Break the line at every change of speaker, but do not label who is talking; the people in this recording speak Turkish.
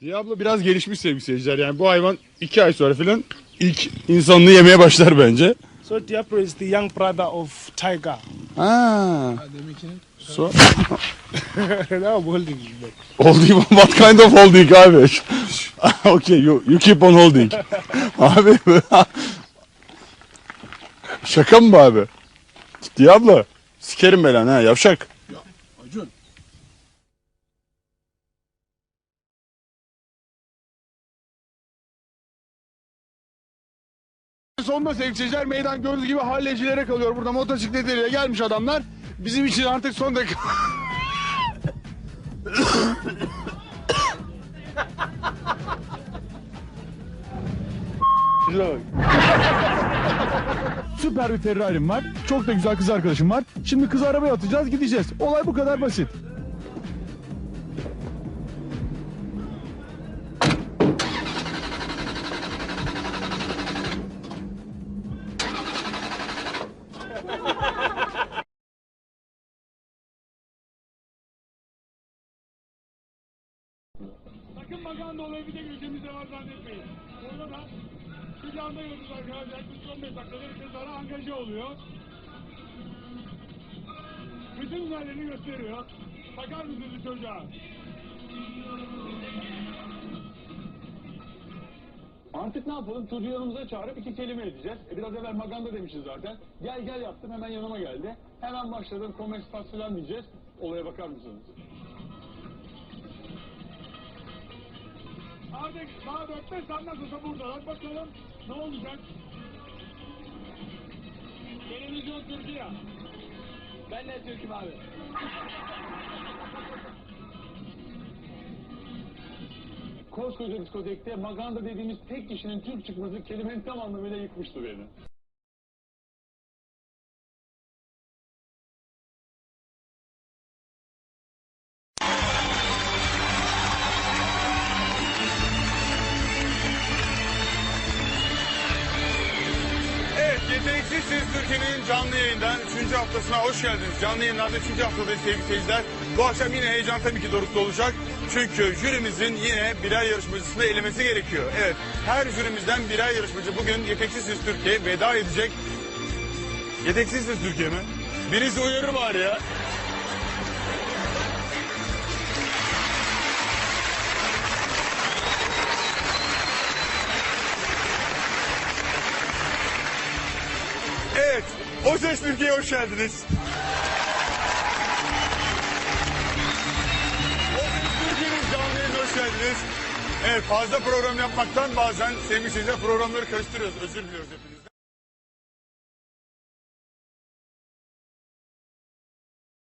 Diablo biraz gelişmiş sevgili seyirciler. Yani bu hayvan iki ay sonra filan ilk insanlığı yemeye başlar bence.
So Diablo is the young brother of Tiger.
Ha. So,
now I'm holding him back.
holding, what kind of holding abi? okay, you, you keep on holding. abi. Şaka mı bu abi? Diablo. Sikerim belanı ha yavşak. Sonunda seyirciler meydan gördüğünüz gibi hallecilere kalıyor. Burada motosikletleriyle gelmiş adamlar. Bizim için artık son dakika.
Süper bir Ferrari'm var. Çok da güzel kız arkadaşım var. Şimdi kız arabaya atacağız gideceğiz. Olay bu kadar basit.
Sakın maganda olayı bir de ülkemizde var zannetmeyin. Orada da sıcağında gördünüz arkadaşlar. Yaklaşık 15 dakikadır kızlara angaje oluyor. Bütün hünerlerini gösteriyor. Bakar mısınız çocuğa? Artık ne yapalım? Çocuğu yanımıza çağırıp iki kelime edeceğiz. E biraz evvel maganda demişiz zaten. Gel gel yaptım hemen yanıma geldi. Hemen başladım komestas falan diyeceğiz. Olaya bakar mısınız? Artık daha dört beş saat nasılsa. Bakalım ne olacak? Televizyon Türkiye. Ben de Türk'üm abi. Koskoca diskotekte maganda dediğimiz tek kişinin Türk çıkması kelimenin tam anlamıyla yıkmıştı beni.
Yeteneksiz Siz Türkiye'nin canlı yayından 3. haftasına hoş geldiniz. Canlı yayınlarda 3. haftadayız sevgili seyirciler. Bu akşam yine heyecan tabii ki dorukta olacak. Çünkü jürimizin yine birer yarışmacısını elemesi gerekiyor. Evet, her jürimizden birer yarışmacı bugün Yeteneksiz Siz Türkiye veda edecek. Yeteneksiz Siz Türkiye mi? Birisi uyarır bari ya. O Ses Türkiye'ye hoş geldiniz. O Ses Türkiye'nin canlı hoş geldiniz. Evet, fazla program yapmaktan bazen sevgili seyirciler programları karıştırıyoruz. Özür diliyoruz hepinizden.